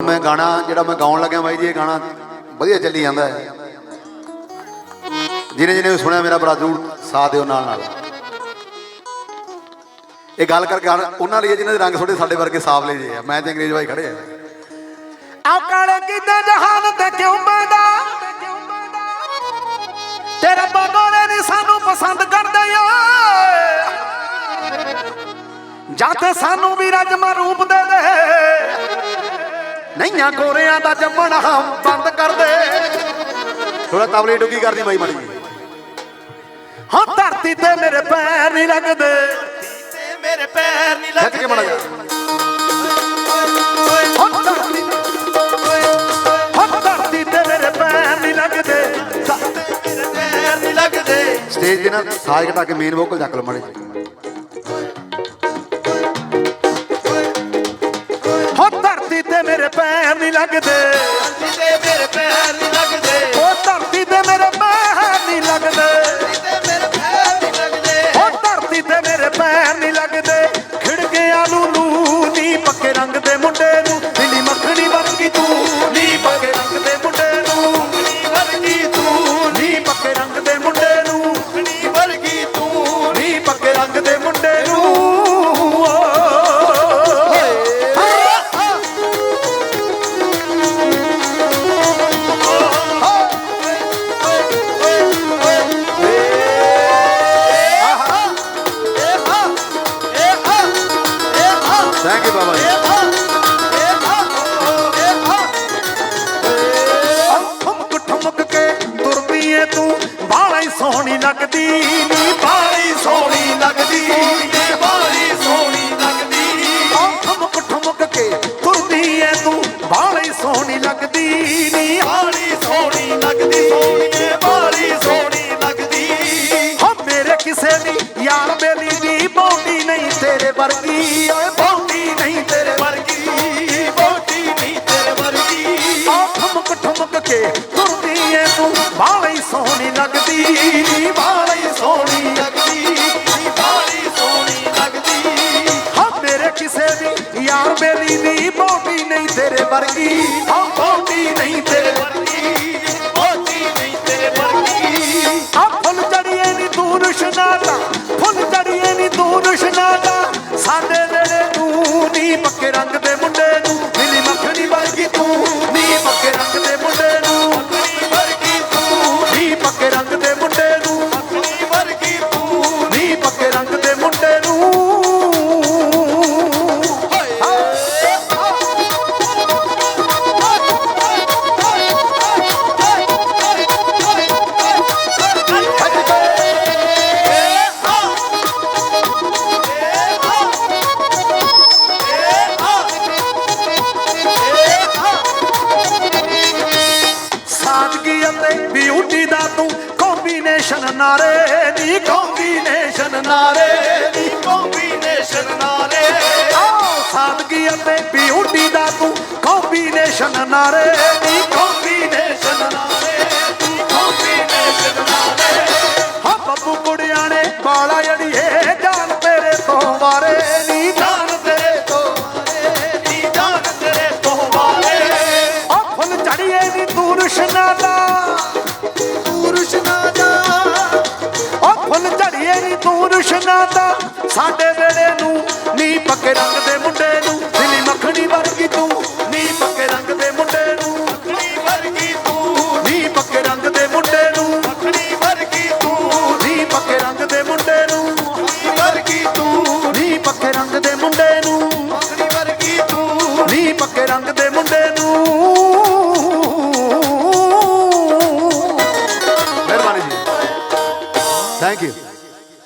ਮੈਂ ਗਾਣਾ ਜਿਹੜਾ ਮੈਂ ਗਾਉਣ ਲੱਗਿਆ ਬਾਈ ਜੀ, ਇਹ ਗਾਣਾ ਵਧੀਆ ਚੱਲੀ ਜਾਂਦਾ ਹੈ। ਜਿਹਨੇ ਜਿਹਨੇ ਸੁਣਿਆ ਮੇਰਾ ਭਰਾ ਜ਼ਰੂਰ ਸਾਥ ਦਿਓ ਨਾਲ ਨਾਲ। ਇਹ ਗੱਲ ਕਰਕੇ ਉਹਨਾਂ ਲਈ ਹੈ ਦੇ ਰੰਗ ਥੋੜੇ ਸਾਡੇ ਵਰਗੇ ਸਾਫਲੇ ਜਿਹੇ ਆ। ਮੈਂ ਤੇ ਅੰਗਰੇਜ਼ ਭਾਈ ਖੜੇ ਆ। ਆਉ ਕਾਲੇ ਕੀਤੇ ਜਹਾਨ ਤੇ ਕਿਉਂ ਪੈਦਾ? ਤੇਰੇ ਬਗੋਲੇ ਨਹੀਂ ਸਾਨੂੰ ਪਸੰਦ ਕਰਦੇ ਓਏ ਜਾਂ ਤੇ ਸਾਨੂੰ ਵੀ ਰਜਮਾ ਰੂਪ ਦੇ ਦੇ। ਨਹੀਂਆਂ ਗੋਰਿਆਂ ਦਾ ਜੰਮਣਾ ਬੰਦ ਕਰ ਦੇ। ਥੋੜਾ ਤਬਲੇ ਡੁੱਗੀ ਕਰਦੀ ਬਾਈ ਮਾੜੀ ਹਾਂ ਧਰਤੀ ਤੇ ਮੇਰੇ ਪੈਰ ਨਹੀਂ ਲੱਗਦੇ। ਤੇ ਮੇਰੇ ਪੈਰ ਨਹੀਂ ਖਿੱਚ ਕੇ ਮਾੜਾ ਜਾ ਹਾਂ ਧਰਤੀ ਹਾਂ ਧਰਤੀ ਤੇ ਮੇਰੇ ਪੈਰ ਨਹੀਂ ਲੱਗਦੇ। ਲੱਗਦੇ। ਸਟੇਜ ਤੇ ਨਾ ਸਾਜ਼ ਘਟਾ ਕੇ ਮੇਨ ਵੋਕਲ ਚੱਕ ਲਓ ਮਾੜੇ ਪੈਰ ਨਹੀਂ ਲੱਗਦੀ ਨੀ ਬਾਲੀ ਸੋਹਣੀ ਲੱਗਦੀ ਬਾਲੀ ਸੋਹਣੀ ਲੱਗਦੀ ਆਹ ਠੁਮਕ ਠੁਮਕ ਕੇ ਤੁਰਦੀ ਏ ਤੂੰ ਬਾਲਾ ਸੋਹਣੀ ਲੱਗਦੀ ਨੀ। ਬਾਲੀ ਸੋਹਣੀ ਲੱਗਦੀ ਬਾਲੀ ਸੋਹਣੀ ਲੱਗਦੀ ਹੋ ਮੇਰੇ ਕਿਸੇ ਦੀ ਯਾਰ ਮੇਰੀ ਦੀ ਬੋਟੀ ਨਹੀਂ ਤੇਰੇ ਵਰਗੀ। ਓਏ ਬੋਟੀ ਨਹੀਂ ਤੇਰੇ ਵਰਗੀ ਬੋਟੀ ਨਹੀਂ ਤੇਰੇ ਵਰਗੀ। ਆਹ ਠੁਮਕ ਠੁਮਕ ਕੇ ਤੁਰਦੀ ਏ ਤੂੰ ਬਾਲਾ ਸੋਹਣੀ ਲੱਗਦੀ ਮੇਰੀ ਦੀ ਨਹੀਂ ਤੇਰੇ ਵਰਗੀ। ਸਾਦਗੀ ਅਤੇ ਬਿਊਟੀ ਦਾ ਤੂੰ ਕੰਬੀਨੇਸ਼ਨ ਨਾਰੇ ਦੀ ਕੰਬੀਨੇਸ਼ਨ ਨਾਰੇ ਨੀ ਕੰਬੀਨੇਸ਼ਨ ਨਾਲੇ ਸਾਦਗੀ ਅਤੇ ਬਿਊਟੀ ਦਾ ਤੂੰ ਕੰਬੀਨੇਸ਼ਨ ਨਾਰੇ ਦੀ ਤੂੰ ਦਾ। ਸਾਡੇ ਵੇਲੇ ਨੂੰ ਨੀ ਪੱਕੇ ਰੰਗ ਦੇ ਮੁੰਡੇ ਨੂੰ। ਦਿੱਲੀ ਮੱਖਣੀ ਵਰਗੀ ਤੂੰ। ਨੀ ਪੱਕੇ ਰੰਗ ਦੇ ਮੁੰਡੇ ਨੂੰ। ਨੀ ਵਰਗੀ ਤੂੰ। ਨੀ ਪੱਕੇ ਰੰਗ ਦੇ ਮੁੰਡੇ ਨੂੰ। ਨੀ ਵਰਗੀ ਤੂੰ। ਨੀ ਪੱਕੇ ਰੰਗ ਦੇ ਮੁੰਡੇ ਨੂੰ। ਨੀ ਵਰਗੀ ਤੂੰ। ਨੀ ਪੱਕੇ ਰੰਗ ਦੇ ਮੁੰਡੇ ਨੂੰ। ਨੀ ਵਰਗੀ ਤੂੰ। ਨੀ ਪੱਕੇ ਰੰਗ ਦੇ ਮੁੰਡੇ ਨੂੰ। ਮਿਹਰਬਾਨੀ ਜੀ। Thank you